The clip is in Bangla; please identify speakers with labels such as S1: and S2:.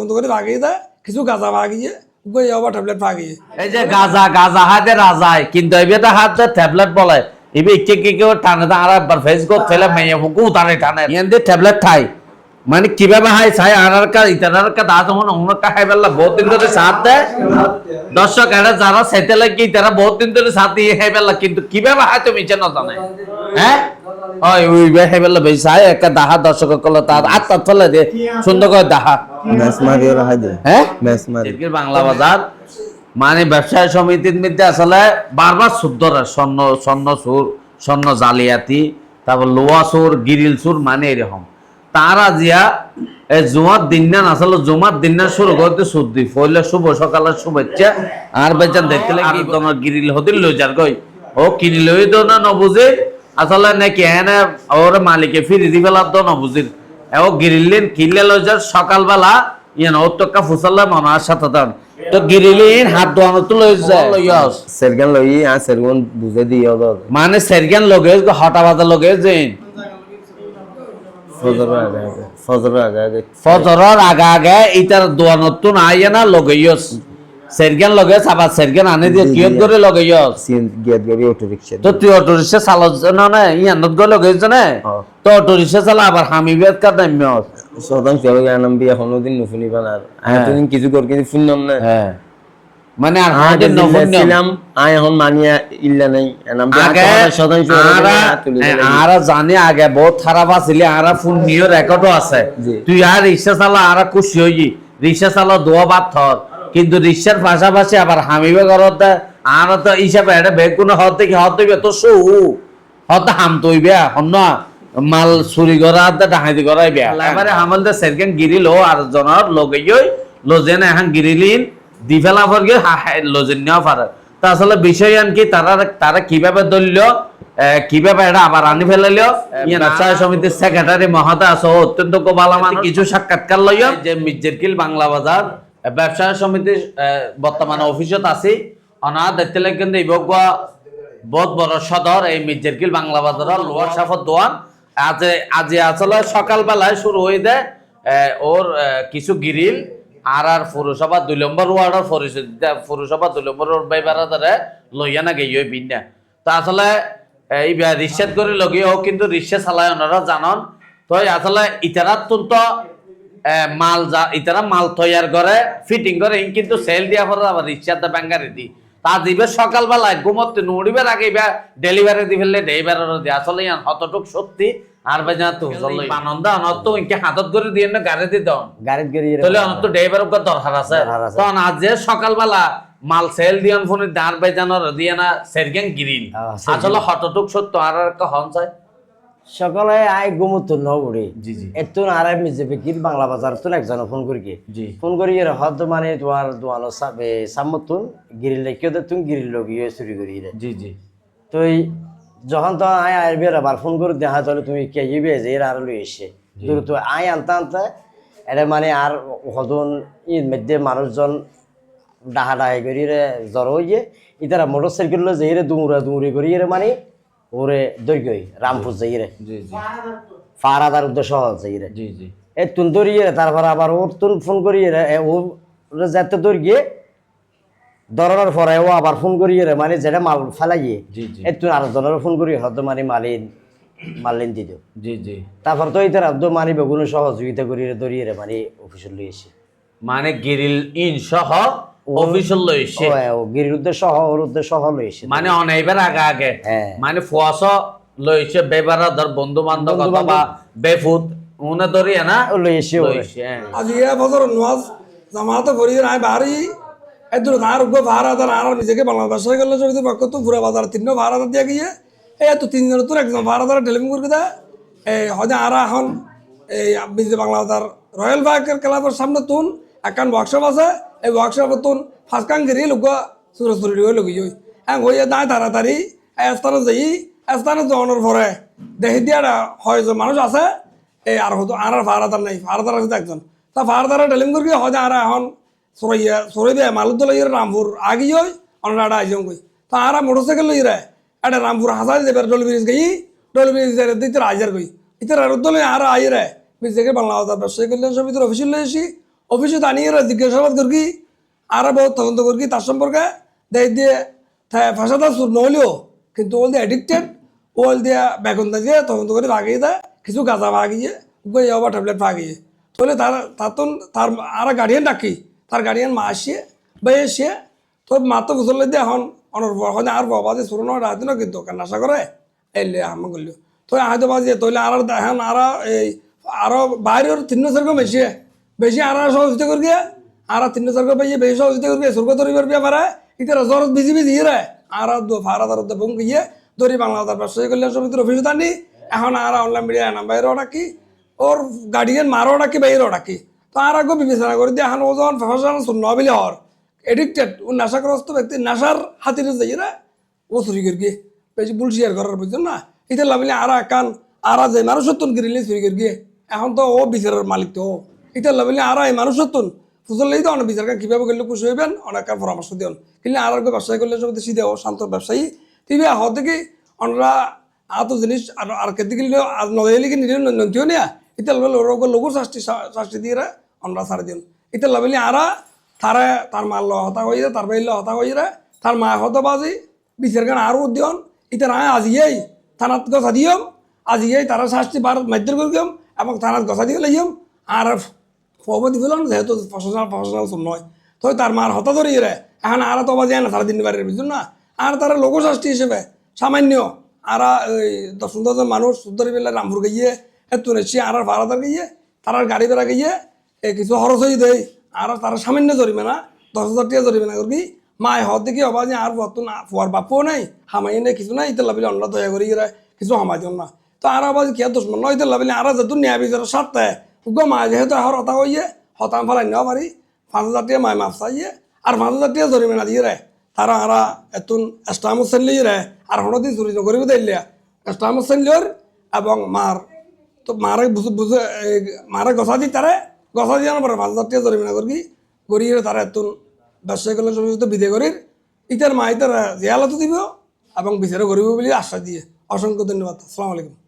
S1: বন্ধ করে ভাগিয়ে দেয় কিছু গাঁজা ভাগিয়ে আবার ট্যাবলেট ভাগিয়ে।
S2: এই যে গাজা গাজা হাতে রাজায় কিন্তু এবার হাতে ট্যাবলেট বলে। এবে কে কে কেউ টানে তা আর একবার ফেস করতে ফেলে মেয়ে হুকু টানে টানে। ইয়ান ট্যাবলেট খাই মানে কীভাবে হাই ছাই আনার কা ইতানার কা দাঁত মনে অন্য কা হাই বেলা বহুত দিন ধরে সাথ দেয় দর্শক এরা যারা সেতে লাগি তারা বহুত দিন ধরে সাথ দিয়ে হাই বেলা কিন্তু কীভাবে হাই তুমি চেন জানে। হ্যাঁ? ওই ওই বে হাই বেলা বেশি হাই একটা দাহা দর্শক কল তার আত্মা ফেলে দিয়ে সুন্দর করে দাহা।
S3: ওরা হাইদে
S2: হ্যাঁ? বাংলা বাজার মানে ব্যবসায় সমিতির মধ্যে আসলে বারবার শুদ্ধরা স্বর্ণ স্বর্ণ সুর স্বর্ণ জালিয়াতি তারপর লোয়া সুর গিরিল সুর মানে এরকম। তারা জিয়া এই জুমার দিন না আসলে জুমার দিন না শুরু করতে শুদ্ধি। পয়লা শুভ সকালের শুভেচ্ছা। আর বেচান দেখতে লাগে তোমার গিরিল হতে লই যার কই? ও কিনি লই তো না নবুঝে আসলে নাকি এনে ওর মালিকে ফিরি দি ফেলার তো নবুঝির ও গিরিলেন কিনলে লই যার সকালবেলা ইয়ে না ওর তো কা ফুসাল্লা মনে আর সাথে দান। তো গিরিলিন হাত দোয়ানো তো লই যায়
S3: সেরগান লই আ সেরগুন বুঝে দিও দর
S2: মানে সেরগান লগে হটা বাজা লগে যেন
S3: ফজর আগে আগে ফজর আগে আগে।
S2: ফজরের আগে আগে ইটার দোয়ানত তো নাই না লগইয়স সেরগান লগে সাবা সেরগান আনে দিয়ে কিয়ত করে
S3: সিন গিয়াত গাড়ি অটো রিকশা
S2: তো তুই অটো রিক্সা চালাস না না ইয়ানত গলে লগইছ না?
S3: হ্যাঁ।
S2: তো অটো রিক্সা চালা আবার হামি বেত কার নামিয়স
S3: সদান চলে গেলাম বিয়া এখনও দিন নুফুনি বানার
S2: হ্যাঁ।
S3: এতদিন কিছু কর কিন্তু ফুনলাম না।
S2: হ্যাঁ। মানে আর হাতে নফুন
S3: ছিলাম আয় এখন মানিয়া ইল্লা নাই। এনাম
S2: আগে
S3: সদান
S2: আরা আরা জানি আগে বহুত খারাপ আছিল আরা ফোন নিয়ে রেকর্ডও আছে। তুই আর রিক্সা চালা আরা খুশি হই রিক্সা চালা দোয়া বাদ থর। কিন্তু রিক্সার পাশাপাশি আবার হামিবে ঘরত আর তো হিসাবে এটা বেগ কোনো হত হত দিবে তো সু। হত হাম তৈবে হন মাল চুরি করা ডাহাইতি করাই বেয়া। এবারে হামল দে সেরকেন গিরিল আর জনের লগে গই লজেন এখন গিরিলিন দি ফেলা পর গিয়ে লজেন নেওয়া পারে। তা আসলে বিষয় আন কি তারা তারা কীভাবে ধরল কীভাবে এটা আবার আনি ফেলাইল ব্যবসায় সমিতির সেক্রেটারি মহোদয় আছে অত্যন্ত মানুষ। কিছু সাক্ষাৎকার লইয়। যে মির্জেরকিল বাংলা বাজার সমিতির আহ, বর্তমানে অফিসত আছি। অনার দায়িত্ব কিন্তু এই বহুত বড় সদর এই মির্জেরকিল বাংলা বাজারের লোয়ার সাফর দোয়ান। আজ আজ আসলে সকালবেলায় শুরু হয়ে দেয় ওর কিছু গিরিল আর আর পৌরসভা দুই নম্বর ওয়ার্ডের পরিষদ পৌরসভা দুই নম্বর বাইবারে লইয়া না গিয়ে বিন্যা তা আসলে এই রিক্সাত করে লগে হোক কিন্তু রিক্সা চালায় ওনারা জানন। তো আসলে ইতারাত তো মাল যা ইতারা মাল তৈয়ার করে ফিটিং করে কিন্তু সেল দিয়া পরে আবার রিক্সাতে ব্যাঙ্গারে দি। তা দিবে সকালবেলায় ঘুমতে নুড়িবার আগে ডেলিভারি দি ফেললে ডেলিভারি দিয়ে আসলে হতটুক সত্যি আর বেজা তো আনন্দ আনন্দ ইনকে হাতত করে দিয়ে না গাড়ি দি দাও
S3: গাড়িত গাড়ি
S2: তাহলে অনত ড্রাইভার উপর দরকার আছে। তখন আজ যে সকালবেলা মাল সেল দিয়ান ফোনে দাঁড় বেজানোর দিয়ে না সেরগেন গিরিল। আসলে হতটুক সত্য আর একটা হন চাই।
S4: সকালে আই গুমুত নহবড়ি
S2: জি, জি।
S4: এতুন আর আমি যে বিকির বাংলা বাজার তুন একজন ফোন করি কি
S2: জি।
S4: ফোন করি এর হদ মানে তোমার দোয়ানো সাবে সামতুন গিরিল কেউ তুন গিরিল গিয়ে চুরি করি রে
S2: জি জি।
S4: তো যখন তো আই আইবি আবার ফোন করে দেখা তাহলে তুমি কে ইবে যে এর আর লই এসে। দূর তো আই আনতে আনতে এটা মানে আর হদন ইর মধ্যে মানুষজন ডাহা ডাহাই করি রে জ্বর হইয়ে ইতারা মোটর সাইকেল যে এরে দুমুরা দুমুরি করি এরে মানে ওরে দৈর্ঘ্যই রামপুর যাই রে।
S2: জি জি।
S4: ফারাদার উদ্দেশ্য যাই রে।
S2: জি জি।
S4: এ তুন দৌড়িয়ে তারপর আবার ওর তুন ফোন করিয়ে রে। এ ও যেতে দৌড়িয়ে দরানোর পরে ও আবার ফোন করিয়ে রে মানে যেটা মাল ফেলাইয়ে।
S2: জি, জি।
S4: এ তুন আরেকজনের ফোন করিয়ে হয়তো মানে মালিন মালিন দিত
S2: জি জি।
S4: তারপর তো ইতার আব্দ মানে বেগুনো সহযোগিতা করিয়ে দৌড়িয়ে রে মানে অফিসে এসে।
S2: মানে গিরিল ইন সহ অফিসিয়াল লইছে
S4: ও এ, ও গিরির উদ্দেশ্য সহ উদ্দেশ্য এসে
S2: মানে অনেকবার আগে আগে
S4: হ্যাঁ।
S2: মানে ফুয়াশ লইছে বেবারা ধর বন্ধু বান্ধব। অথবা বেফুত উনে ধরিয়া না। লইছে হ্যাঁ।
S1: আজ ইয়ে বছর নওয়াজ জামাতে করি নাই বাড়ি এদুর ধার উগ্র ভাড়া দার আর নিজেকে বাংলাদেশ হয়ে গেল যদি পক্ষ তো পুরো বাজার তিন ভাড়া দিয়ে গিয়ে এই তো তিনজন তোর একজন ভাড়া দার টেলিফোন করে দেয় এই হয়তো আর এখন এই বাংলাদেশ রয়্যাল বাইকের ক্লাবের সামনে তুন একখান ওয়ার্কশপ আছে এই ওয়ার্কশপে তুন ফাঁসকান গিরি লোক সুরি হয়ে লগি হই হ্যাঁ হইয়া দায় তাড়াতাড়ি এই স্থানে যাই স্থানে যাওয়ানোর পরে দেখি দিয়া হয় যে মানুষ আছে এই আর হতো আর আর ফারাদার নাই ফারাদার আছে একজন। তা ফারাদার ডেলিং করি হয় আর এখন সরাইয়া সরাই দেয়, মালুদ লই রামপুর আগে হই অন্য একটা আইজন কই তা আর মোটরসাইকেল লই রে এটা রামপুর হাসাই দেবে ডল ব্রিজ গই ডল ব্রিজ দিতে আইজার কই ইতে রুদ্দ লই আর আই রে বিজেকে বাংলা ব্যবসায়ী কল্যাণ সমিতির অফিসে লই অফিসে দাঁড়িয়ে জিজ্ঞাসাবাদ করি আর বহুত তদন্ত করি তার সম্পর্কে দেখ দিয়ে ফাঁসাদা সুর নহলেও কিন্তু ওল দিয়ে অ্যাডিক্টেড ওল দিয়ে বেগুন দিয়ে তদন্ত করে লাগিয়ে দেয়। কিছু গাঁজা ভাগিয়ে গই আবার ট্যাবলেট ভাগিয়ে। তাহলে তার তার তো তার আর গার্ডিয়ান ডাকি। তার গার্ডিয়ান মা আসিয়ে বা এসে তো মা তো বুঝলে দিয়ে এখন অনর্বর হয় আর বাবা যে শুরু নয়, রাত কিন্তু কান্নাশা করে। এলে আমি করলি। তো হয়তো বাজে তৈলে আর এখন আর এই আরও বাইরের তিন সেরকম বেশি বেশি আর সহযোগিতা করি গিয়ে আর তিন সেরকম বেশি বেশি সহযোগিতা করি স্বর্গ তরিবার ব্যাপারে? ইতারা জ্বর বিজি বিজি রে। আর দু ফারা দার বুম গিয়ে দরি বাংলাদেশ ব্যবসায়ী কল্যাণ সমিতির অফিসে টানি এখন আর অনলাইন মিডিয়া নাম বাইরেও ডাকি ওর গার্ডিয়ান মারও ডাকি বাইরেও ডাকি তো আর আগে বিবেচনা করে দিয়ে এখন ওজন প্রফেশনাল শূন্য বিলে হর। এডিক্টেড ও নেশাগ্রস্ত ব্যক্তি নেশার হাতিরে যাই রে। ও চুরি করি গিয়ে বেশি বুল শেয়ার করার বুঝছেন না। এটা লাভিলে আর কান আর যে মানুষ সত্তন কিনিলে চুরি করি গিয়ে এখন তো ও বিচারের মালিক তো এটা লাভিলে আর এই মানুষ সত্তন ফুসলেই তো অনেক বিচার কান কীভাবে করলে খুশি হইবেন? অনেক পরামর্শ দিন কিন্তু আর ব্যবসায়ী করলে সব দেশি দেও শান্ত ব্যবসায়ী। তিবে হতে থেকে অনরা আতো জিনিস আর আর কেতে গেলে আর নদাইলে কি নিজে নন্তিও নিয়া। এটা লাভিলে ওরকম লঘু শাস্তি শাস্তি দিয়ে অনরা সারি দিন এটা লাভিলে আরা তারে তার মার ল হতা হয়ে তার বাইর ল হতা হয়ে তার মা হত বাজি বিচার গান আরও দিয়ন। ইতা না আজিয়েই থানাত গছা দিয়ম। আজিয়েই তারা শাস্তি বার মাধ্যম করে দিয়ম এবং থানাত গছা দিয়ে লাইম আর দি ফেলাম যেহেতু প্রফেশনাল প্রফেশনাল সব নয় তো তার মার হতা ধরিয়ে রে এখন আর তো বাজে না সারা দিন বাড়ির বুঝুন না আর তারা লোক শাস্তি হিসেবে সামান্য। আর ওই দশ দশজন মানুষ ধরে পেলে রামপুর গিয়ে এত নেছি আর ভাড়াদার গিয়ে তারা গাড়ি বেড়া গিয়ে কিছু খরচ হয়ে দেয় আর তারা সামান্য জরিমানা দশ হাজার টাকা জরিমানা করবি মায় হত দেখি হবা যে আর বর্তন ফুয়ার বাপও নাই হামাই নেই, কিছু নাই ইতে লাভিলে অন্য দয়া করি কিছু হামাই দিও না। তো আর আবার কি দুশ্মন নয় ইতে লাভিলে আর যেহেতু ন্যায় বিচারের স্বার্থে গো মা যেহেতু আহর হতা হইয়ে হতাম ফেলাই নেওয়া পারি হাজার টাকা মায় মাফ চাইয়ে আর হাজার টাকা জরিমানা দিয়ে রে তারা আরা এতুন এস্টামুস সেনলি রে আর হঠাৎ চুরি করিব দিলে এস্টামুস সেনলিওর এবং মার তো মারে বুঝে বুঝে মারে গছা দি তারে গছা দিয়ে পরে পাঁচ হাজার টাকা জরিমানা করবি করিয়ে তারা এত ব্যবসায়ী করলে সমস্ত বিদে করির ইতার মা ইতার জেয়ালতো দিব, এবং বিচারও করিব বলে আশ্বাস দিয়ে। অসংখ্য ধন্যবাদ। আসসালামু আলাইকুম।